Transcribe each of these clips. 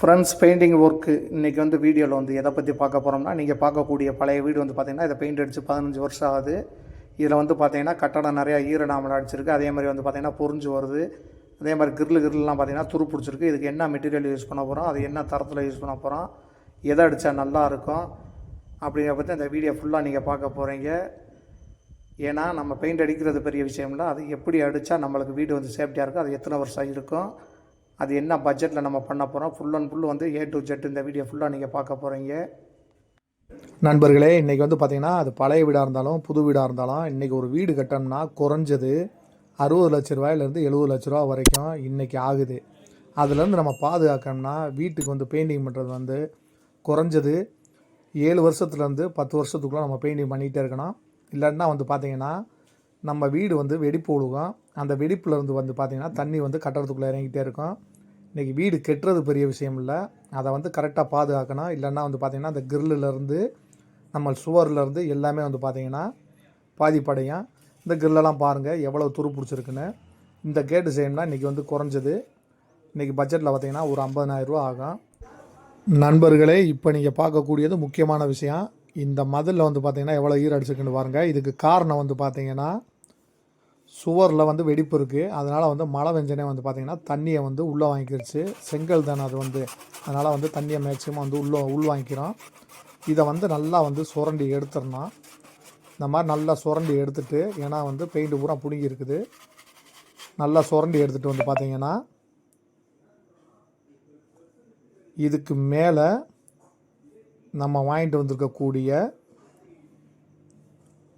Friends painting work இன்றைக்கி வந்து வீடியோவில் வந்து எதை பற்றி பார்க்க போகிறோம்னா நீங்கள் பார்க்கக்கூடிய பழைய வீடு வந்து பார்த்திங்கன்னா இதை பெயிண்ட் அடித்து பதினஞ்சு வருஷம் ஆகுது. இதில் வந்து பார்த்திங்கன்னா கட்டடம் நிறையா ஈரநாமல் அடிச்சிருக்கு. அதே மாதிரி வந்து பார்த்திங்கன்னா பொறிஞ்சு வருது. அதே மாதிரி கிரில் கிரில்லாம் பார்த்திங்கன்னா துரு பிடிச்சிருக்கு இதுக்கு என்ன மெட்டீரியல் யூஸ் பண்ண போகிறோம் அது என்ன தரத்தில் யூஸ் பண்ண போகிறோம் எதை அடித்தா நல்லா இருக்கும்? அப்படிங்கிற பற்றி அந்த வீடியோ ஃபுல்லாக நீங்கள் பார்க்க போகிறீங்க ஏன்னா நம்ம பெயிண்ட் அடிக்கிறது பெரிய விஷயம் இல்லை. அது எப்படி அடித்தா நம்மளுக்கு வீடு வந்து சேஃப்டியாக இருக்கும். அது எத்தனை வருஷம் இருக்கும் அது என்ன பட்ஜெட்டில் நம்ம பண்ண போகிறோம் ஃபுல் அண்ட் ஃபுல் வந்து ஏ டு ஜெட் இந்த வீடியோ ஃபுல்லாக நீங்கள் பார்க்க போகிறீங்க நண்பர்களே இன்றைக்கி வந்து பார்த்திங்கன்னா அது பழைய வீடாக இருந்தாலும் புது வீடாக இருந்தாலும் இன்றைக்கி ஒரு வீடு கட்டணும்னா குறைஞ்சது அறுபது லட்ச ரூபாயிலேருந்து எழுபது லட்ச ரூபா வரைக்கும் இன்றைக்கி ஆகுது. அதுலேருந்து நம்ம பாதுகாக்கணும்னா வீட்டுக்கு வந்து பெயிண்டிங் பண்ணுறது வந்து குறைஞ்சது. ஏழு வருஷத்துலேருந்து பத்து வருஷத்துக்குள்ளே நம்ம பெயிண்டிங் பண்ணிகிட்டே இருக்கணும். இல்லைன்னா வந்து பார்த்திங்கன்னா நம்ம வீடு வந்து வெடிப்பு விழுகும் அந்த வெடிப்புலேருந்து வந்து பார்த்திங்கன்னா தண்ணி வந்து கட்டடத்துக்குள்ளே இறங்கிட்டே இருக்கும். இன்றைக்கி வீடு கெட்டுறது பெரிய விஷயம் இல்லை அதை வந்து கரெக்டாக பாதுகாக்கணும். இல்லைன்னா வந்து பார்த்திங்கன்னா அந்த கிரில்லிலேருந்து நம்ம சுவர்லேருந்து எல்லாமே வந்து பார்த்திங்கன்னா பாதிப்படையும் இந்த கிரில்லெல்லாம் பாருங்கள் எவ்வளோ துரு பிடிச்சிருக்குன்னு. இந்த கேட்டு செய்யணும்னா இன்றைக்கி வந்து குறைஞ்சது. இன்றைக்கி பட்ஜெட்டில் பார்த்திங்கன்னா ஒரு ஐம்பதனாயிரரூவா ஆகும். நண்பர்களே இப்போ நீங்கள் பார்க்கக்கூடியது முக்கியமான விஷயம். இந்த மதிலில் வந்து பார்த்திங்கன்னா எவ்வளோ ஈர அடிச்சிருக்குன்னு பாருங்கள் இதுக்கு காரணம் வந்து பார்த்திங்கன்னா சுவரில் வந்து வெடிப்பு இருக்குது அதனால் வந்து மழை வெஞ்சனே வந்து பார்த்திங்கன்னா தண்ணியை வந்து உள்ளே வாங்கிக்கிடுச்சு செங்கல் தானே அது வந்து. அதனால் வந்து தண்ணியை மேக்ஸிமம் வந்து உள்ளே உள் வாங்கிக்கிறோம். இதை வந்து நல்லா வந்து சுரண்டி எடுத்துடணும். இந்த மாதிரி நல்லா சுரண்டி எடுத்துகிட்டு ஏன்னா வந்து பெயிண்ட் பூரா பிடுங்கி இருக்குது. நல்லா சுரண்டி எடுத்துகிட்டு வந்து பார்த்திங்கன்னா இதுக்கு மேலே நம்ம வாங்கிட்டு வந்திருக்கக்கூடிய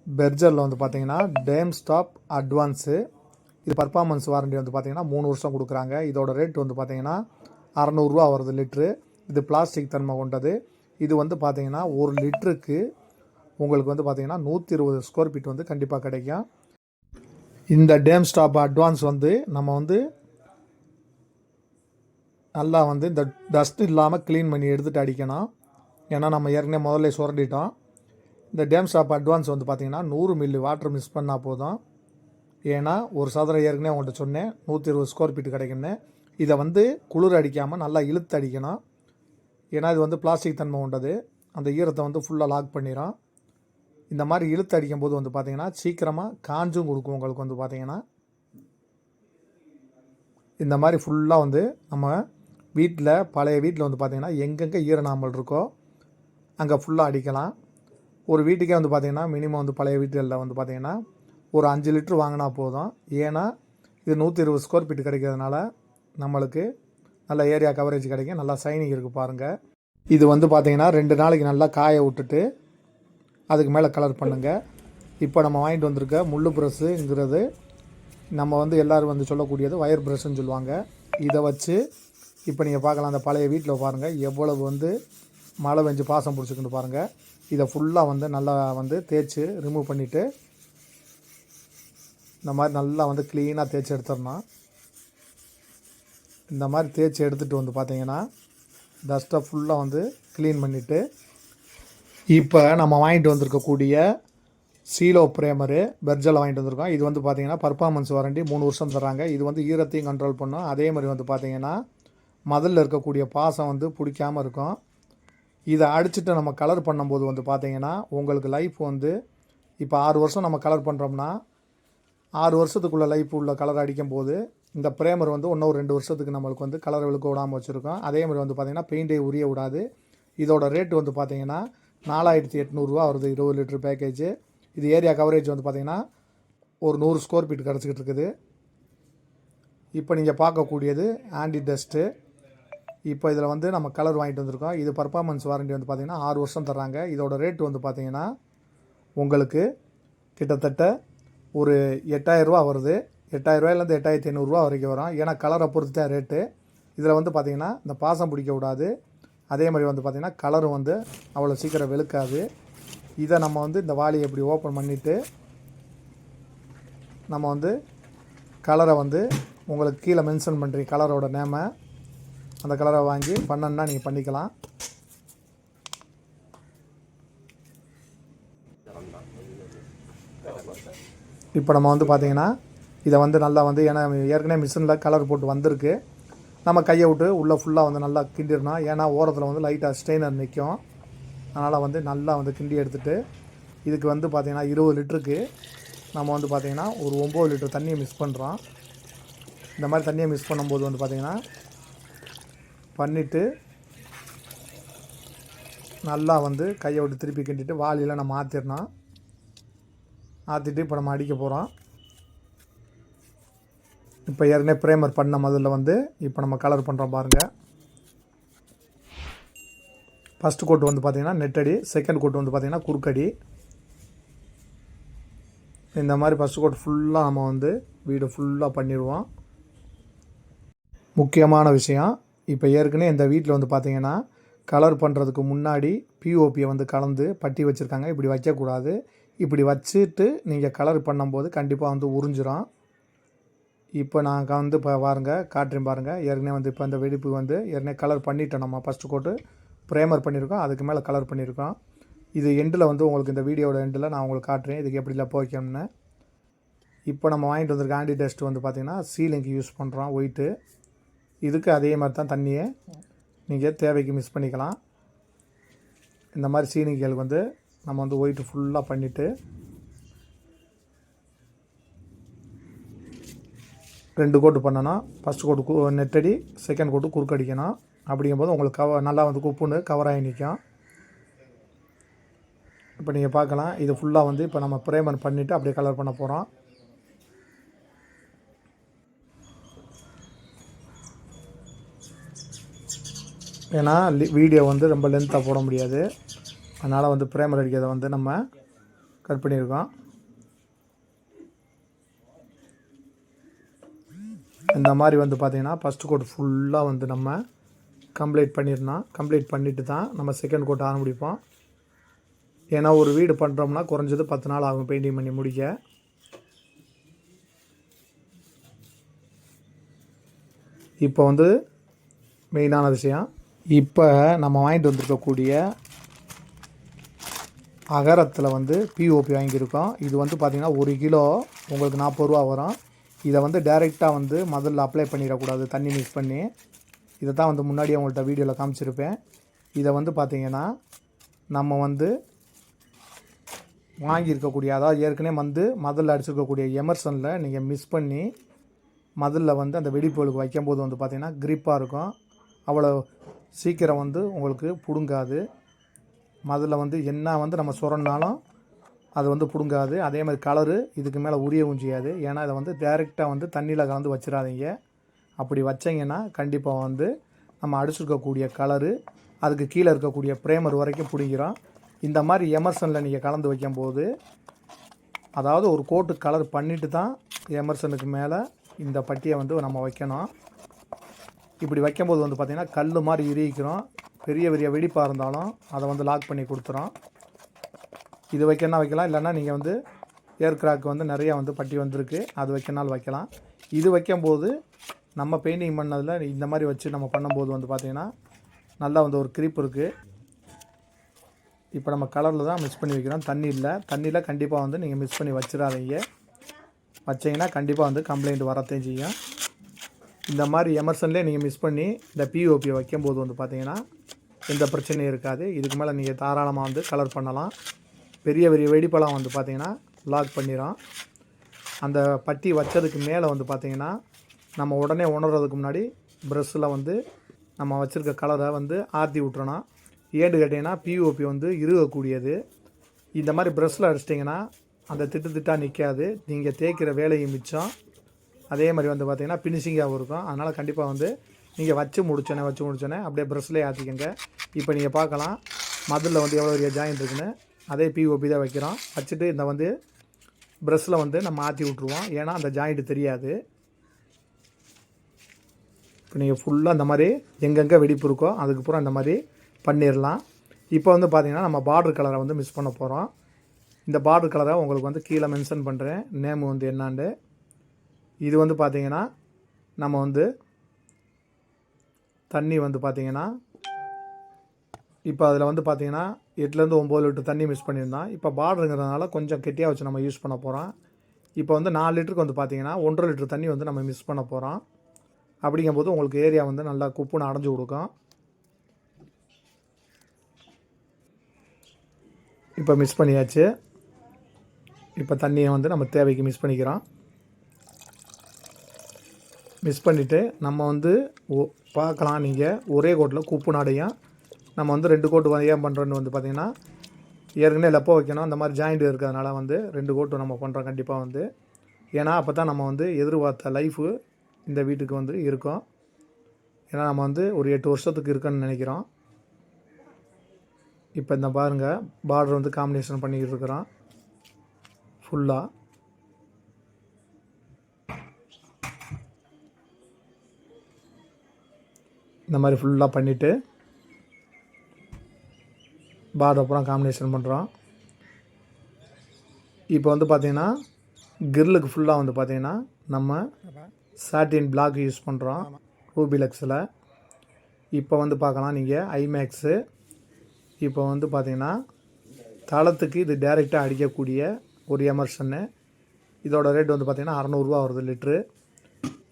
பெர்ஜரில் வந்து பார்த்தீங்கன்னா டேம் ஸ்டாப் அட்வான்ஸு இது பர்ஃபார்மன்ஸ் வாரண்டி வந்து பார்த்தீங்கன்னா மூணு வருஷம் கொடுக்குறாங்க. இதோட ரேட் வந்து பார்த்தீங்கன்னா அறநூறுரூவா வருது லிட்ரு இது பிளாஸ்டிக் தன்மை கொண்டது. இது வந்து பார்த்தீங்கன்னா ஒரு லிட்டருக்கு உங்களுக்கு வந்து பார்த்தீங்கன்னா நூற்றி இருபது ஸ்கொயர் ஃபீட் வந்து கண்டிப்பாக கிடைக்கும். இந்த டேம் ஸ்டாப் அட்வான்ஸ் வந்து நம்ம வந்து நல்லா வந்து இந்த டஸ்ட் இல்லாமல் க்ளீன் பண்ணி எடுத்துகிட்டு அடிக்கணும். ஏன்னா நம்ம ஏற்கனவே முதல்ல சுரண்டிட்டோம். இந்த டேம் ஸ்டாப் அட்வான்ஸ் வந்து பார்த்திங்கன்னா நூறு மில்லி வாட்டர் மிஸ் பண்ணால் போதும். ஏன்னா ஒரு சதுரம் ஏற்கனவே உங்கள்கிட்ட சொன்னேன். நூற்றி இருபது ஸ்கொயர் ஃபீட் கிடைக்குன்னு இதை வந்து குளிர் அடிக்காமல் நல்லா இழுத்து அடிக்கணும். ஏன்னா இது வந்து பிளாஸ்டிக் தன்மை கொண்டது அந்த ஈரத்தை வந்து ஃபுல்லாக லாக் பண்ணிடும் இந்த மாதிரி இழுத்து அடிக்கும் போது வந்து பார்த்திங்கன்னா சீக்கிரமாக காஞ்சும் கொடுக்கும் உங்களுக்கு வந்து பார்த்திங்கன்னா இந்த மாதிரி ஃபுல்லாக வந்து நம்ம வீட்டில் பழைய வீட்டில் வந்து பார்த்திங்கன்னா எங்கெங்கே ஈரநாமல் இருக்கோ அங்கே ஃபுல்லாக அடிக்கலாம். ஒரு வீட்டுக்கே வந்து பார்த்திங்கன்னா மினிமம் வந்து பழைய வீட்டுகளில் வந்து பார்த்திங்கன்னா ஒரு அஞ்சு லிட்ரு வாங்கினா போதும். ஏன்னா இது நூற்றி இருபது ஸ்கொயர் ஃபீட் கிடைக்கிறதுனால நம்மளுக்கு நல்ல ஏரியா கவரேஜ் கிடைக்கும். நல்லா சைனிங் இருக்குது பாருங்கள் இது வந்து பார்த்திங்கன்னா ரெண்டு நாளைக்கு நல்லா காய விட்டுட்டு அதுக்கு மேலே கலர் பண்ணுங்கள் இப்போ நம்ம வாங்கிட்டு வந்திருக்க முள்ளு ப்ரெஸ்ஸுங்கிறது நம்ம வந்து எல்லோரும் வந்து சொல்லக்கூடியது ஒயர் ப்ரெஷ்ஷுன்னு சொல்லுவாங்க. இதை வச்சு இப்போ நீங்கள் பார்க்கலாம் அந்த பழைய வீட்டில் பாருங்கள் எவ்வளவு வந்து மழை பெஞ்சு பாசம் பிடிச்சிக்கிட்டு பாருங்கள் இதை ஃபுல்லாக வந்து நல்லா வந்து தேய்ச்சி ரிமூவ் பண்ணிவிட்டு இந்த மாதிரி நல்லா வந்து க்ளீனாக தேய்ச்சி எடுத்துடணும். இந்த மாதிரி தேய்ச்சி எடுத்துகிட்டு வந்து பார்த்தீங்கன்னா டஸ்ட்டை ஃபுல்லாக வந்து க்ளீன் பண்ணிவிட்டு இப்போ நம்ம வாங்கிட்டு வந்திருக்கக்கூடிய சீலோ பிரேமரு பெர்ஜல் வாங்கிட்டு வந்திருக்கோம். இது வந்து பார்த்திங்கன்னா பர்ஃபார்மன்ஸ் வாரண்டி மூணு வருஷம் தர்றாங்க. இது வந்து ஈரத்தையும் கண்ட்ரோல் பண்ணும். அதே மாதிரி வந்து பார்த்திங்கன்னா மதலில் இருக்கக்கூடிய பாசம் வந்து பிடிக்காமல் இருக்கும். இதை அடிச்சுட்டு நம்ம கலர் பண்ணும்போது வந்து பார்த்தீங்கன்னா உங்களுக்கு லைஃப் வந்து இப்போ ஆறு வருஷம் நம்ம கலர் பண்ணுறோம்னா ஆறு வருஷத்துக்குள்ள லைஃப் உள்ள கலர் அடிக்கும் போது இந்த ப்ரேமர் வந்து இன்னும் ஒரு ரெண்டு வருஷத்துக்கு நம்மளுக்கு வந்து கலர் விழுக்க விடாமல் வச்சுருக்கோம். அதே மாதிரி வந்து பார்த்திங்கன்னா பெயிண்டே உரிய விடாது. இதோட ரேட்டு வந்து பார்த்திங்கன்னா நாலாயிரத்தி எட்நூறுரூவா வருது இருபது லிட்டர் பேக்கேஜ் இது ஏரியா கவரேஜ் வந்து பார்த்திங்கன்னா ஒரு நூறு ஸ்கொயர் ஃபீட் கிடச்சிக்கிட்டு இருக்குது. இப்போ நீங்கள் பார்க்கக்கூடியது ஆன்டி டஸ்ட்டு இப்போ இதில் வந்து நம்ம கலர் வாங்கிட்டு வந்திருக்கோம். இது பர்ஃபார்மன்ஸ் வாரண்டி வந்து பார்த்திங்கன்னா ஆறு வருஷம் தர்றாங்க. இதோட ரேட் வந்து பார்த்திங்கன்னா உங்களுக்கு கிட்டத்தட்ட ஒரு எட்டாயிரரூவா வருது. எட்டாயிரரூவாயிலேருந்து எட்டாயிரத்தி ஐநூறுரூவா வரைக்கும் வரும். ஏன்னா கலரை பொறுத்து தான் ரேட்டு இதில் வந்து பார்த்திங்கன்னா இந்த பாசம் பிடிக்க கூடாது. அதே மாதிரி வந்து பார்த்திங்கன்னா கலரும் வந்து அவ்வளோ சீக்கிரம் வெளுக்காது. இதை நம்ம வந்து இந்த வாளியை இப்படி ஓப்பன் பண்ணிவிட்டு நம்ம வந்து கலரை வந்து உங்களுக்கு கீழே மென்ஷன் பண்ணுறீங்க கலரோட நேமை அந்த கலரை வாங்கி பண்ணணுன்னா நீங்கள் பண்ணிக்கலாம். இப்போ நம்ம வந்து பார்த்திங்கன்னா இதை வந்து நல்லா வந்து ஏன்னா ஏற்கனவே மிஷினில் கலர் போட்டு வந்திருக்கு. நம்ம கையை விட்டு உள்ளே ஃபுல்லாக வந்து நல்லா கிண்டிடணும். ஏன்னா ஓரத்தில் வந்து லைட்டாக ஸ்ட்ரெயினர் நிற்கும் அதனால் வந்து நல்லா வந்து கிண்டி எடுத்துகிட்டு இதுக்கு வந்து பார்த்திங்கன்னா இருபது லிட்டருக்கு நம்ம வந்து பார்த்திங்கன்னா ஒரு ஒம்பது லிட்டர் தண்ணியை மிஸ் பண்ணுறோம் இந்த மாதிரி தண்ணியை மிஸ் பண்ணும்போது வந்து பார்த்திங்கன்னா பண்ணிவிட்டு நல்லா வந்து கையை விட்டு திருப்பி கிண்டிட்டு வாளியில் நம்ம ஆற்றிடணும் ஆற்றிட்டு இப்போ நம்ம அடிக்க போகிறோம். இப்போ ஏற்கனவே ப்ரேமர் பண்ண முதல்ல வந்து இப்போ நம்ம கலர் பண்ணுறோம் பாருங்கள் ஃபஸ்ட்டு கோட்டு வந்து பார்த்திங்கன்னா நெட்டடி செகண்ட் கோட்டு வந்து பார்த்திங்கன்னா குறுக்கடி இந்த மாதிரி ஃபஸ்ட் கோட் ஃபுல்லாக நம்ம வந்து வீடு ஃபுல்லாக பண்ணிடுவோம். முக்கியமான விஷயம் இப்போ ஏற்கனவே இந்த வீட்டில் வந்து பார்த்தீங்கன்னா கலர் பண்ணுறதுக்கு முன்னாடி பிஓபியை வந்து கலந்து பட்டி வச்சுருக்காங்க. இப்படி வைக்கக்கூடாது. இப்படி வச்சுட்டு நீங்கள் கலர் பண்ணும்போது கண்டிப்பாக வந்து உறிஞ்சிரும். இப்போ நான் வந்து இப்போ பாருங்கள் காட்டுறேன் பாருங்கள் ஏற்கனவே வந்து இப்போ இந்த வெடிப்பு வந்து ஏற்கனவே கலர் பண்ணிட்டோம் நம்ம ஃபஸ்ட்டு கோட்டு ப்ரேமர் பண்ணியிருக்கோம். அதுக்கு மேலே கலர் பண்ணியிருக்கோம். இது எண்டில் வந்து உங்களுக்கு இந்த வீடியோட எண்டில் நான் உங்களுக்கு காட்டுறேன். இதுக்கு எப்படிலாம் போய்க்கணும்னு. இப்போ நம்ம வாங்கிட்டு வந்திருக்க ஆண்டி டஸ்ட் வந்து பார்த்திங்கன்னா சீலிங்க்கு யூஸ் பண்ணுறோம் ஒயிட்டு இதுக்கு அதே மாதிரி தான் தண்ணியை நீங்கள் தேவைக்கு மிஸ் பண்ணிக்கலாம். இந்த மாதிரி சீனிகளுக்கு வந்து நம்ம வந்து ஒயிட்டு ஃபுல்லாக பண்ணிவிட்டு ரெண்டு கோட்டு பண்ணணும். ஃபஸ்ட் கோட்டு கு நெட்டடி செகண்ட் கோட்டு குறுக்கடிக்கணும் அப்படிங்கும்போது உங்களுக்கு கவ நல்லா வந்து குப்புன்னு கவர் ஆகி நிற்கும் இப்போ நீங்கள் பார்க்கலாம். இது ஃபுல்லாக வந்து இப்போ நம்ம ப்ரேமன் பண்ணிவிட்டு அப்படியே கலர் பண்ண போகிறோம் ஏன்னா வீடியோ வந்து ரொம்ப லென்த்தாக போட முடியாது. அதனால் வந்து ப்ரேமர் அடிக்கிறத வந்து நம்ம கட் பண்ணியிருக்கோம். இந்த மாதிரி வந்து பார்த்திங்கன்னா ஃபஸ்ட்டு கோட் ஃபுல்லாக வந்து நம்ம கம்ப்ளீட் பண்ணிடணும். கம்ப்ளீட் பண்ணிவிட்டு தான் நம்ம செகண்ட் கோட் ஆரம்பிப்போம். ஏன்னா ஒரு வீடு பண்ணுறோம்னா குறைஞ்சது பத்து நாள் ஆகும் பெயிண்டிங் பண்ணி முடிக்க. இப்போ வந்து மெயினான விஷயம் இப்போ நம்ம வாங்கிட்டு வந்திருக்கக்கூடிய அகரத்தில் வந்து பிஓபி வாங்கியிருக்கோம். இது வந்து பார்த்திங்கன்னா ஒரு கிலோ உங்களுக்கு நாற்பது ரூபா வரும். இதை வந்து டைரெக்டாக வந்து முதல்ல அப்ளை பண்ணிடக்கூடாது. தண்ணி மிக்ஸ் பண்ணி. இதை தான் வந்து முன்னாடி உங்கள்கிட்ட வீடியோவில் காமிச்சிருப்பேன். இதை வந்து பார்த்திங்கன்னா நம்ம வந்து வாங்கியிருக்கக்கூடிய அதாவது ஏற்கனவே வந்து மதில் அடிச்சிருக்கக்கூடிய எமர்சனில் நீங்கள் மிஸ் பண்ணி மதிலில் வந்து அந்த வெடிப்பொழுக்கு வைக்கும்போது வந்து பார்த்திங்கன்னா க்ரிப்பாக இருக்கும். அவ்வளோ சீக்கிரம் வந்து உங்களுக்கு பிடுங்காது. மதில் வந்து என்ன வந்து நம்ம சுரண்டாலும் அது வந்து பிடுங்காது. அதே மாதிரி கலரு இதுக்கு மேலே உரியவும் செய்யாது. ஏன்னா இதை வந்து டேரெக்டாக வந்து தண்ணியில் கலந்து வச்சிடாதீங்க. அப்படி வச்சிங்கன்னா கண்டிப்பாக வந்து நம்ம அடிச்சிருக்கக்கூடிய கலரு அதுக்கு கீழே இருக்கக்கூடிய ப்ரேமர் வரைக்கும் பிடிக்கிறோம் இந்த மாதிரி எமர்சனில் நீங்கள் கலந்து வைக்கும்போது அதாவது ஒரு கோட்டு கலர் பண்ணிவிட்டு தான் எமர்சனுக்கு மேலே இந்த பட்டியை வந்து நம்ம வைக்கணும். இப்படி வைக்கும்போது வந்து பார்த்திங்கன்னா கல் மாதிரி இறுகிக்கிறோம். பெரிய பெரிய வெடிப்பாக இருந்தாலும் அதை வந்து லாக் பண்ணி கொடுத்துரும் இது வைக்கணும்னா வைக்கலாம். இல்லைன்னா நீங்கள் வந்து ஏர் வந்து நிறையா வந்து பட்டி வந்திருக்கு. அது வைக்கனாலும் வைக்கலாம். இது வைக்கும்போது நம்ம பெயிண்டிங் பண்ணதில் இந்த மாதிரி வச்சு நம்ம பண்ணும்போது வந்து பார்த்திங்கன்னா நல்லா வந்து ஒரு கிரிப் இருக்குது இப்போ நம்ம கலரில் தான் மிஸ் பண்ணி வைக்கிறோம். தண்ணி இல்லை. தண்ணியில் கண்டிப்பாக வந்து நீங்கள் மிஸ் பண்ணி வச்சிடாதீங்க. வச்சிங்கன்னா கண்டிப்பாக வந்து கம்ப்ளைண்ட் வரத்தையும் செய்யும். இந்த மாதிரி எமர்சன்லேயே நீங்கள் மிஸ் பண்ணி இந்த பிஓபியை வைக்கும்போது வந்து பார்த்தீங்கன்னா எந்த பிரச்சனையும் இருக்காது. இதுக்கு மேலே நீங்கள் தாராளமாக வந்து கலர் பண்ணலாம். பெரிய பெரிய வெடிப்பெல்லாம் வந்து பார்த்தீங்கன்னா லாக் பண்ணிடும் அந்த பட்டி வச்சதுக்கு மேலே வந்து பார்த்தீங்கன்னா நம்ம உடனே உணர்றதுக்கு முன்னாடி ப்ரெஷ்ஷில் வந்து நம்ம வச்சுருக்க கலரை வந்து ஆற்றி விட்றணும் ஏன்னு கேட்டிங்கன்னா பிஓபி வந்து இருகக்கூடியது இந்த மாதிரி ப்ரெஷ்ஷில் அடிச்சிட்டிங்கன்னா அந்த திட்டு திட்டாக நிற்காது நீங்கள் தேய்க்கிற வேலையும் மிச்சம். அதே மாதிரி வந்து பார்த்திங்கன்னா ஃபினிஷிங்காகவும் இருக்கும். அதனால் கண்டிப்பாக வந்து நீங்கள் வச்சு முடிச்சோன்னே வச்சு முடிச்சோன்னே அப்படியே ப்ரெஷ்லேயே ஆற்றிக்கங்க இப்போ நீங்கள் பார்க்கலாம். மதிலில் வந்து எவ்வளோ பெரிய ஜாயின் இருக்குன்னு. அதே பிஓபி தான் வைக்கிறோம். வச்சுட்டு இந்த வந்து ப்ரெஷ்ஷில் வந்து நம்ம மாற்றி விட்ருவோம் ஏன்னா அந்த ஜாயிண்ட்டு தெரியாது. இப்போ நீங்கள் ஃபுல்லாக இந்த மாதிரி எங்கெங்கே வெடிப்பு இருக்கோ அதுக்கப்புறம் இந்த மாதிரி பண்ணிடலாம் இப்போ வந்து பார்த்திங்கன்னா நம்ம பார்டர் கலரை வந்து மிஸ் பண்ண போகிறோம் இந்த பார்டர் கலரை உங்களுக்கு வந்து கீழே மென்ஷன் பண்ணுறேன் நேம் வந்து என்னான்னு இது வந்து பார்த்திங்கன்னா நம்ம வந்து தண்ணி வந்து பார்த்திங்கன்னா இப்போ அதில் வந்து பார்த்திங்கன்னா எட்டுலேருந்து ஒம்பது லிட்டர் தண்ணி மிஸ் பண்ணியிருந்தோம் இப்போ பார்டருங்கிறதுனால கொஞ்சம் கெட்டியாக வச்சு நம்ம யூஸ் பண்ண போகிறோம் இப்போ வந்து நாலு லிட்டருக்கு வந்து பார்த்திங்கன்னா ஒன்றரை லிட்டர் தண்ணி வந்து நம்ம மிஸ் பண்ண போகிறோம் அப்படிங்கும்போது உங்களுக்கு ஏரியா வந்து நல்லா குப்புன்னு அடைஞ்சு கொடுக்கும். இப்போ மிஸ் பண்ணியாச்சு. இப்போ தண்ணியை வந்து நம்ம தேவைக்கு மிஸ் பண்ணிக்கிறோம். மிஸ் பண்ணிவிட்டு நம்ம வந்து பார்க்கலாம். நீங்கள் ஒரே கோட்டில் கூப்பு நாடையும் நம்ம வந்து ரெண்டு கோட்டு ஏன் பண்ணுறோன்னு வந்து பார்த்திங்கன்னா ஏற்கனவே லெப்போ வைக்கணும். அந்த மாதிரி ஜாயிண்ட் இருக்கிறதுனால வந்து ரெண்டு கோட்டு நம்ம பண்ணுறோம் கண்டிப்பாக வந்து. ஏன்னா அப்போ தான் நம்ம வந்து எதிர்பார்த்த லைஃபு இந்த வீட்டுக்கு வந்து இருக்கும். ஏன்னா நம்ம வந்து ஒரு எட்டு வருஷத்துக்கு இருக்குன்னு நினைக்கிறோம். இப்போ இந்த பாருங்கள் பார்டர் வந்து காம்பினேஷன் பண்ணிக்கிட்டு இருக்கிறோம். ஃபுல்லாக இந்த மாதிரி ஃபுல்லாக பண்ணிவிட்டு பார்டர் அப்புறம் காம்பினேஷன் பண்ணுறோம் இப்போ வந்து பார்த்தீங்கன்னா கிரில்லுக்கு ஃபுல்லாக வந்து பார்த்தீங்கன்னா நம்ம சாட்டின் பிளாக் யூஸ் பண்ணுறோம் ரூபிலக்ஸில் இப்போ வந்து பார்க்கலாம் நீங்கள் ஐமேக்ஸு இப்போ வந்து பார்த்தீங்கன்னா தளத்துக்கு இது டைரெக்டாக அடிக்கக்கூடிய ஒரு எமர்ஷன்னு இதோட ரேட் வந்து பார்த்தீங்கன்னா அறநூறுவா வருது லிட்ரு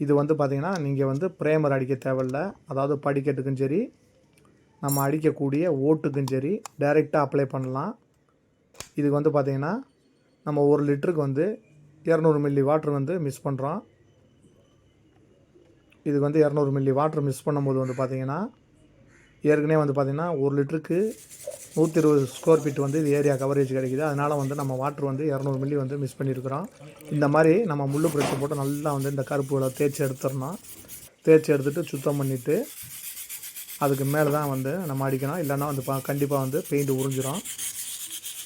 இது வந்து பார்த்திங்கன்னா நீங்கள் வந்து பிரேமர் அடிக்க தேவையில்ல. அதாவது படிக்கட்டுக்கும் சரி நம்ம அடிக்கக்கூடிய ஓட்டுக்கும் சரி டைரெக்டாக அப்ளை பண்ணலாம். இதுக்கு வந்து பார்த்திங்கன்னா நம்ம ஒரு லிட்டருக்கு வந்து இரநூறு மில்லி வாட்ரு வந்து மிஸ் பண்ணுறோம் இதுக்கு வந்து இரநூறு மில்லி வாட்ரு மிஸ் பண்ணும்போது வந்து பார்த்திங்கன்னா ஏற்கனவே வந்து பார்த்திங்கன்னா ஒரு லிட்டருக்கு நூற்றி இருபது ஸ்கொயர் ஃபீட் வந்து இது ஏரியா கவரேஜ் கிடைக்குது. அதனால் வந்து நம்ம வாட்ரு வந்து இரநூறு மில்லி வந்து மிஸ் பண்ணியிருக்கிறோம் இந்த மாதிரி நம்ம முள்ளு பிரச்சனை போட்டு நல்லா வந்து இந்த கருப்புகளை தேய்ச்சி எடுத்துடணும். தேய்ச்சி எடுத்துட்டு சுத்தம் பண்ணிவிட்டு அதுக்கு மேலே தான் வந்து நம்ம அடிக்கணும். இல்லைன்னா வந்து பா கண்டிப்பாக வந்து பெயிண்ட் உறிஞ்சிரும்.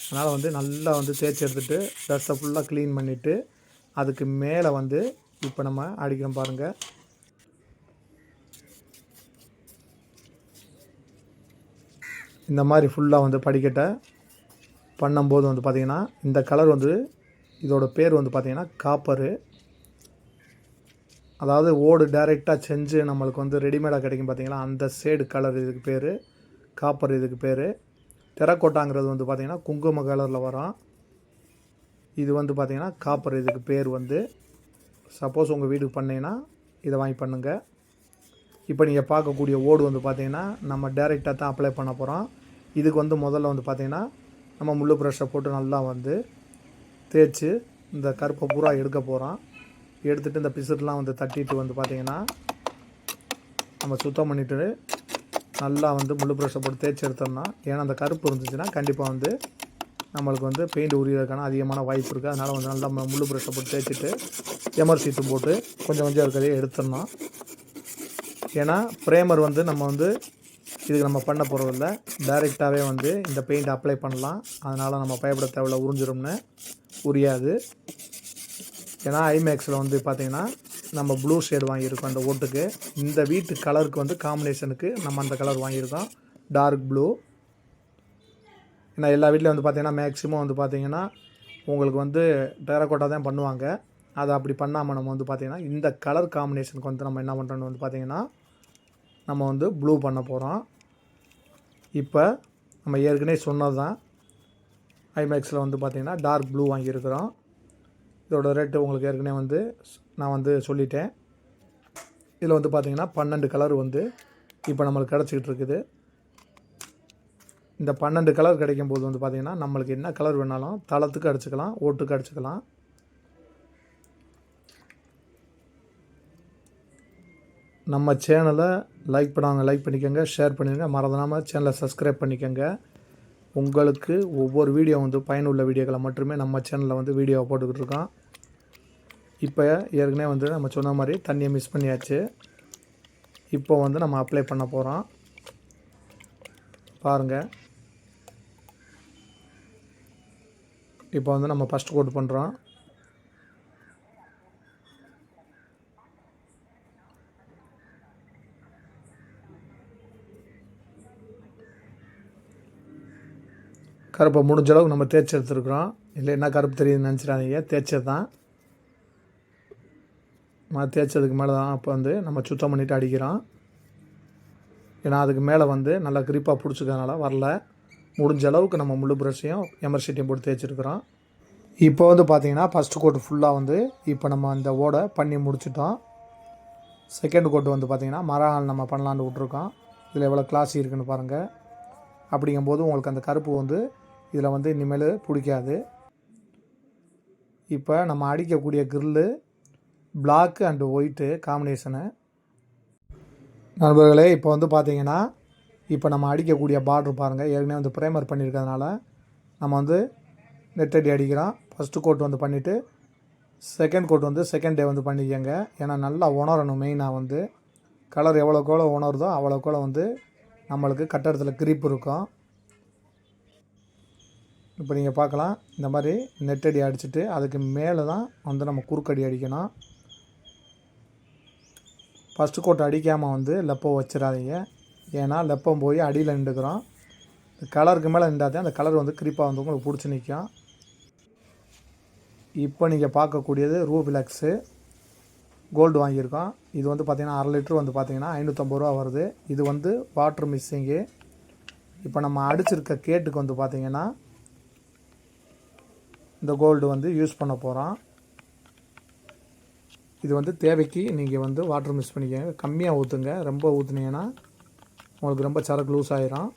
அதனால் வந்து நல்லா வந்து தேய்ச்சி எடுத்துகிட்டு டஸ்ட்டை ஃபுல்லாக க்ளீன் பண்ணிவிட்டு அதுக்கு மேலே வந்து இப்போ நம்ம அடிக்கிறோம் பாருங்கள் இந்த மாதிரி ஃபுல்லாக வந்து படிக்கட்டை பண்ணும்போது வந்து பார்த்திங்கன்னா இந்த கலர் வந்து இதோட பேர் வந்து பார்த்திங்கன்னா காப்பரு. அதாவது ஓடு டைரெக்டாக செஞ்சு நம்மளுக்கு வந்து ரெடிமேடாக கிடைக்கும் பார்த்திங்களா அந்த சைடு கலர் இதுக்கு பேர் காப்பர் இதுக்கு பேர். டெரக்கோட்டாங்கிறது வந்து பார்த்திங்கன்னா குங்கும கலரில் வரும். இது வந்து பார்த்திங்கன்னா காப்பர் இதுக்கு பேர் வந்து. சப்போஸ் உங்கள் வீட்டுக்கு பண்ணிங்கன்னா இதை வாங்கி பண்ணுங்கள் இப்போ நீங்கள் பார்க்கக்கூடிய ஓடு வந்து பார்த்தீங்கன்னா நம்ம டைரெக்டாக தான் அப்ளை பண்ண போகிறோம் இதுக்கு வந்து முதல்ல வந்து பார்த்தீங்கன்னா நம்ம முள்ளு ப்ரெஷ்ஷை போட்டு நல்லா வந்து தேய்ச்சி இந்த கருப்பை பூரா எடுக்க போகிறோம் எடுத்துகிட்டு இந்த பிசுட்லாம் வந்து தட்டிட்டு வந்து பார்த்தீங்கன்னா நம்ம சுத்தம் பண்ணிவிட்டு நல்லா வந்து முள்ளு ப்ரெஷ்ஷை போட்டு தேய்ச்சி எடுத்தோம்னா ஏன்னா அந்த கருப்பு இருந்துச்சுன்னா கண்டிப்பாக வந்து நம்மளுக்கு வந்து பெயிண்ட் உரியதுக்கான அதிகமான வாய்ப்பு இருக்குது அதனால் வந்து நல்லா முள்ளு ப்ரெஷ்ஷை போட்டு தேய்ச்சிட்டு எமர்சீட்டு போட்டு கொஞ்சம் கொஞ்சம் இருக்கிறதையே எடுத்துடணும். ஏன்னா ப்ரேமர் வந்து நம்ம வந்து இதுக்கு நம்ம பண்ண போகிறதில்ல டைரெக்டாகவே வந்து இந்த பெயிண்ட் அப்ளை பண்ணலாம். அதனால் நம்ம பயப்பட தேவையில்ல. உறிஞ்சிரும்னு உரியாது. ஏன்னா ஐமேக்ஸில் வந்து பார்த்தீங்கன்னா நம்ம ப்ளூ ஷேடு வாங்கியிருக்கோம் அந்த ஓட்டுக்கு. இந்த வீட்டு கலருக்கு வந்து காம்பினேஷனுக்கு நம்ம அந்த கலர் வாங்கியிருக்கோம். டார்க் ப்ளூ ஏன்னா எல்லா வீட்லேயும் வந்து பார்த்திங்கன்னா மேக்ஸிமம் வந்து பார்த்திங்கன்னா உங்களுக்கு வந்து டேரக்கோட்டா தான் பண்ணுவாங்க. அதை அப்படி பண்ணாமல் நம்ம வந்து பார்த்திங்கன்னா இந்த கலர் காம்பினேஷனுக்கு வந்து நம்ம என்ன பண்ணுறோன்னு வந்து பார்த்திங்கன்னா நம்ம வந்து ப்ளூ பண்ண போகிறோம் இப்போ நம்ம ஏற்கனவே சொன்னது தான் ஐமேக்ஸில் வந்து பார்த்திங்கன்னா டார்க் ப்ளூ வாங்கியிருக்கிறோம். இதோட ரேட்டு உங்களுக்கு ஏற்கனவே வந்து நான் வந்து சொல்லிட்டேன். இதில் வந்து பார்த்திங்கன்னா பன்னெண்டு கலர் வந்து இப்போ நம்மளுக்கு கிடச்சிக்கிட்டு இருக்குது. இந்த பன்னெண்டு கலர் கிடைக்கும் போது வந்து பார்த்தீங்கன்னா நம்மளுக்கு என்ன கலர் வேணாலும் தளத்துக்கு அடிச்சுக்கலாம் ஓட்டுக்கு அடிச்சுக்கலாம். நம்ம சேனலை லைக் பண்ணாங்க லைக் பண்ணிக்கோங்க ஷேர் பண்ணிக்கோங்க மறந்துடாமல் சேனலை சப்ஸ்கிரைப் பண்ணிக்கோங்க. உங்களுக்கு ஒவ்வொரு வீடியோ வந்து பயனுள்ள வீடியோக்களை மட்டுமே நம்ம சேனலில் வந்து வீடியோவை போட்டுக்கிட்டு இருக்கோம். இப்போ ஏற்கனவே வந்து நம்ம சொன்ன மாதிரி தண்ணியை மிஸ் பண்ணியாச்சு. இப்போ வந்து நம்ம அப்ளை பண்ண போகிறோம் பாருங்கள் இப்போ வந்து நம்ம ஃபஸ்ட் கோட் பண்ணுறோம் கருப்பை முடிஞ்ச அளவுக்கு நம்ம தேய்ச்சி எடுத்துருக்குறோம். இல்லை என்ன கருப்பு தெரியுதுன்னு நினச்சிடாதீங்க. தேய்ச்சது தான். நான் தேய்ச்சதுக்கு மேலே தான் அப்போ வந்து நம்ம சுத்தம் பண்ணிவிட்டு அடிக்கிறோம். ஏன்னா அதுக்கு மேலே வந்து நல்லா கிரிப்பாக பிடிச்சிக்கிறதுனால வரல. முடிஞ்ச அளவுக்கு நம்ம முழு ப்ரஷ்ஷையும் எமர்சிட்டியும் போட்டு தேய்ச்சிருக்கிறோம். இப்போ வந்து பார்த்திங்கன்னா ஃபஸ்ட்டு கோட் ஃபுல்லாக வந்து இப்போ நம்ம அந்த ஓடை பண்ணி முடிச்சிட்டோம். செகண்ட் கோட் வந்து பார்த்திங்கன்னா மறுநாள் நம்ம பண்ணலான்னு விட்ருக்கோம் இதில் எவ்வளோ கிளாஸ் இருக்குன்னு பாருங்கள் அப்படிங்கும்போது உங்களுக்கு அந்த கருப்பு வந்து இதில் வந்து இனிமேல் பிடிக்காது. இப்போ நம்ம அடிக்கக்கூடிய grill black and white combination நண்பர்களே இப்போ வந்து பார்த்தீங்கன்னா இப்போ நம்ம அடிக்கக்கூடிய பார்டர் பாருங்கள் ஏற்கனவே வந்து ப்ரைமர் பண்ணியிருக்கிறதுனால நம்ம வந்து நெட்டடி அடிக்கிறோம். ஃபஸ்ட்டு கோட் வந்து பண்ணிவிட்டு செகண்ட் கோட் வந்து செகண்ட் டே வந்து பண்ணிக்கோங்க. ஏன்னா நல்லா உணரணும் மெயினாக வந்து. கலர் எவ்வளோக்கு எவ்வளோ உணருதோ அவ்வளோக்கோளோ வந்து நம்மளுக்கு கட்டடத்தில் கிரிப் இருக்கும். இப்போ நீங்கள் பார்க்கலாம். இந்த மாதிரி நெட்டடி அடிச்சுட்டு அதுக்கு மேலே தான் வந்து நம்ம குறுக்கடி அடிக்கணும். ஃபஸ்ட்டு கோட்டை அடிக்காமல் வந்து லெப்பம் வச்சிடாதீங்க. ஏன்னா லெப்பம் போய் அடியில் நின்றுக்கிறோம். கலருக்கு மேலே நின்றாதே அந்த கலர் வந்து கிரிப்பாக வந்து உங்களுக்கு பிடிச்சி நிற்கும் இப்போ நீங்கள் பார்க்கக்கூடியது ரூபிலக்ஸு கோல்டு வாங்கியிருக்கோம். இது வந்து பார்த்திங்கன்னா அரை லிட்ரு வந்து பார்த்திங்கன்னா ஐநூற்றம்பது ரூபா வருது. இது வந்து வாட்ரு மிஸ்ஸிங்கு இப்போ நம்ம அடிச்சிருக்க கேட்டுக்கு வந்து பார்த்திங்கன்னா இந்த கோல்டு வந்து யூஸ் பண்ண போகிறோம் இது வந்து தேவைக்கு நீங்கள் வந்து வாட்டர் மிக்ஸ் பண்ணிக்கங்க. கம்மியாக ஊற்றுங்க ரொம்ப ஊற்றுனீங்கன்னா உங்களுக்கு ரொம்ப சரக்கு லூஸ் ஆயிரும்.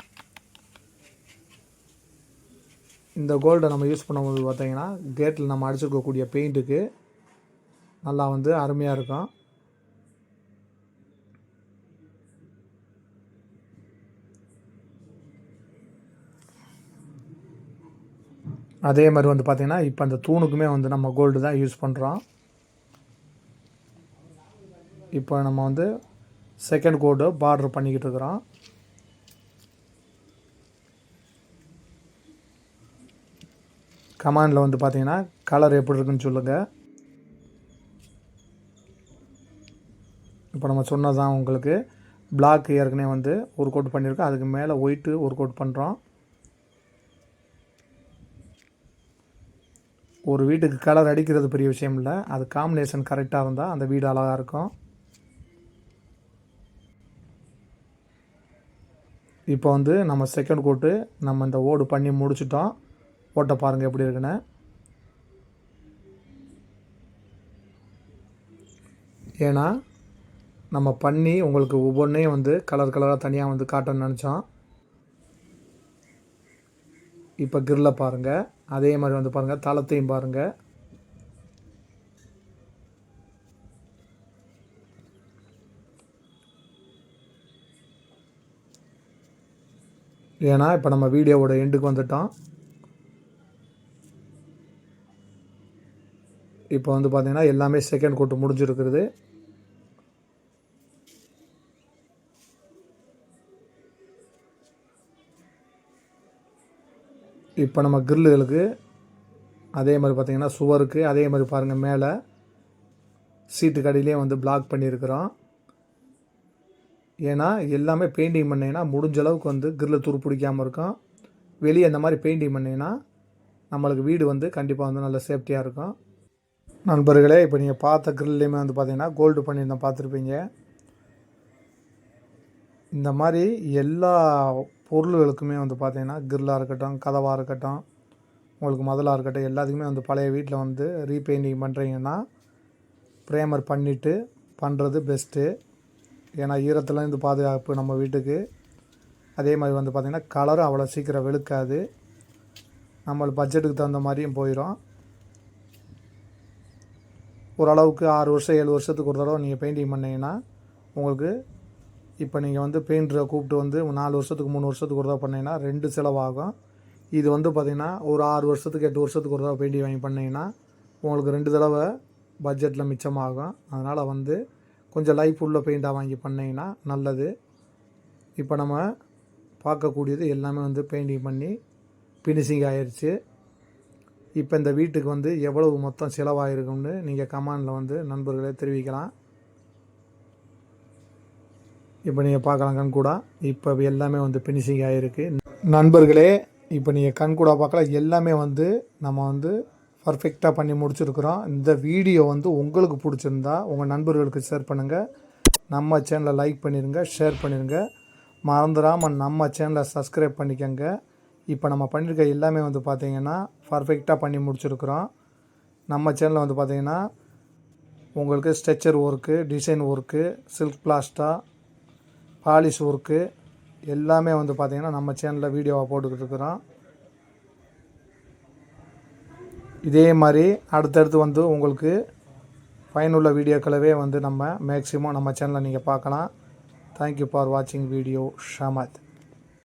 இந்த கோல்டை நம்ம யூஸ் பண்ணும்போது பார்த்தீங்கன்னா கேட்டில் நம்ம அடிச்சிருக்கக்கூடிய பெயிண்ட்டுக்கு நல்லா வந்து அருமையாக இருக்கும். அதே மாதிரி வந்து பார்த்திங்கன்னா இப்போ அந்த தூணுக்குமே வந்து நம்ம கோல்டு தான் யூஸ் பண்ணுறோம் இப்போ நம்ம வந்து செகண்ட் கோடு பார்டர் பண்ணிக்கிட்டு இருக்கிறோம். கமாண்டில் வந்து பார்த்தீங்கன்னா கலர் எப்படி இருக்குன்னு சொல்லுங்கள் இப்போ நம்ம சொன்னதான் உங்களுக்கு. பிளாக் ஏற்கனவே வந்து ஒரு கோட் பண்ணியிருக்கோம். அதுக்கு மேலே ஒயிட்டு ஒரு கோட் பண்ணுறோம் ஒரு வீட்டுக்கு கலர் அடிக்கிறது பெரிய விஷயம் இல்லை. அது காம்பினேஷன் கரெக்டாக இருந்தால் அந்த வீடு அழகாக இருக்கும். இப்போ வந்து நம்ம செகண்ட் கோட்டு நம்ம இந்த ஓடு பண்ணி முடிச்சிட்டோம். ஓட்டை பாருங்கள் எப்படி இருக்குன்னு. ஏன்னா நம்ம பண்ணி உங்களுக்கு ஒவ்வொன்றையும் வந்து கலர் கலராக தனியாக வந்து காட்டணும்னு நினச்சோம். இப்போ கிரில்லை பாருங்கள் அதே மாதிரி வந்து பாருங்கள் தளத்தையும் பாருங்கள் ஏன்னா இப்போ நம்ம வீடியோவோட எண்டுக்கு வந்துட்டோம். இப்போ வந்து பார்த்திங்கன்னா எல்லாமே செகண்ட் கோட்டு முடிஞ்சிருக்கிறது. இப்போ நம்ம கிரில்லுகளுக்கு அதே மாதிரி பார்த்திங்கன்னா சுவருக்கு அதே மாதிரி பாருங்கள் மேலே சீட்டு கடையிலே வந்து பிளாக் பண்ணியிருக்கிறோம். ஏன்னா எல்லாமே பெயிண்டிங் பண்ணிங்கன்னா முடிஞ்ச அளவுக்கு வந்து கிரில் துரு பிடிக்காமல் இருக்கும். வெளியே இந்த மாதிரி பெயிண்டிங் பண்ணிங்கன்னா நம்மளுக்கு வீடு வந்து கண்டிப்பாக வந்து நல்ல சேஃப்டியாக இருக்கும். நண்பர்களே இப்போ நீங்கள் பார்த்த கிரில்லையுமே வந்து பார்த்திங்கன்னா கோல்டு பண்ணியிருந்தோம் பார்த்துருப்பீங்க. இந்த மாதிரி எல்லா பொருள்களுக்குமே வந்து பார்த்திங்கன்னா கிரில்லாக இருக்கட்டும் கதவாக இருக்கட்டும் உங்களுக்கு முதலாக இருக்கட்டும் எல்லாத்துக்குமே வந்து பழைய வீட்டில் வந்து ரீபெயிண்டிங் பண்ணுறீங்கன்னா ப்ரேமர் பண்ணிவிட்டு பண்ணுறது பெஸ்ட்டு ஏன்னா ஈரத்துலேருந்து பாதுகாப்பு நம்ம வீட்டுக்கு. அதே மாதிரி வந்து பார்த்திங்கன்னா கலரும் அவ்வளோ சீக்கிரம் வெளுக்காது. நம்ம பட்ஜெட்டுக்கு தகுந்த மாதிரியும் போயிடும் ஓரளவுக்கு ஆறு வருஷம் ஏழு வருஷத்துக்கு ஒரு தடவை நீங்கள் பெயிண்டிங் பண்ணிங்கன்னா உங்களுக்கு இப்போ நீங்கள் வந்து பெயிண்டரை கூப்பிட்டு வந்து நாலு வருஷத்துக்கு மூணு வருஷத்துக்கு ஒரு தடவை பண்ணிங்கன்னா ரெண்டு செலவாகும். இது வந்து பார்த்திங்கன்னா ஒரு ஆறு வருஷத்துக்கு எட்டு வருஷத்துக்கு ஒரு தடவை பெயிண்டிங் வாங்கி பண்ணிங்கன்னா உங்களுக்கு ரெண்டு தடவை பட்ஜெட்டில் மிச்சமாகும். அதனால் வந்து கொஞ்சம் லைஃப் உள்ள பெயிண்டாக வாங்கி பண்ணிங்கன்னா நல்லது. இப்போ நம்ம பார்க்கக்கூடியது எல்லாமே வந்து பெயிண்டிங் பண்ணி ஃபினிஷிங் ஆயிடுச்சு இப்போ இந்த வீட்டுக்கு வந்து எவ்வளவு மொத்தம் செலவாயிருக்கும்னு நீங்கள் கமாண்டில் வந்து நண்பர்களே தெரிவிக்கலாம். இப்போ நீங்கள் பார்க்கலாம் கண்கூடா. இப்போ எல்லாமே வந்து ஃபினிஷிங் ஆகிருக்கு நண்பர்களே இப்போ நீங்கள் கண்கூடா பார்க்கலாம் எல்லாமே வந்து நம்ம வந்து பர்ஃபெக்டாக பண்ணி முடிச்சிருக்கிறோம். இந்த வீடியோ வந்து உங்களுக்கு பிடிச்சிருந்தா உங்கள் நண்பர்களுக்கு ஷேர் பண்ணுங்கள் நம்ம சேனலை லைக் பண்ணிடுங்க ஷேர் பண்ணிடுங்க மறந்துடாமல் நம்ம சேனலை சப்ஸ்கிரைப் பண்ணிக்கோங்க. இப்போ நம்ம பண்ணியிருக்க எல்லாமே வந்து பார்த்திங்கன்னா பர்ஃபெக்டாக பண்ணி முடிச்சிருக்கிறோம். நம்ம சேனலில் வந்து பார்த்திங்கன்னா உங்களுக்கு stretcher work design work silk plaster polish work எல்லாமே வந்து பார்த்திங்கன்னா நம்ம சேனலில் வீடியோவாக போட்டுக்கிட்டு இருக்கிறோம். இதே மாதிரி அடுத்தடுத்து வந்து உங்களுக்கு பயனுள்ள வீடியோக்களவே வந்து நம்ம மேக்ஸிமம் நம்ம சேனலில் நீங்கள் பார்க்கலாம். தேங்க்யூ ஃபார் வாட்சிங் வீடியோ ஷமத்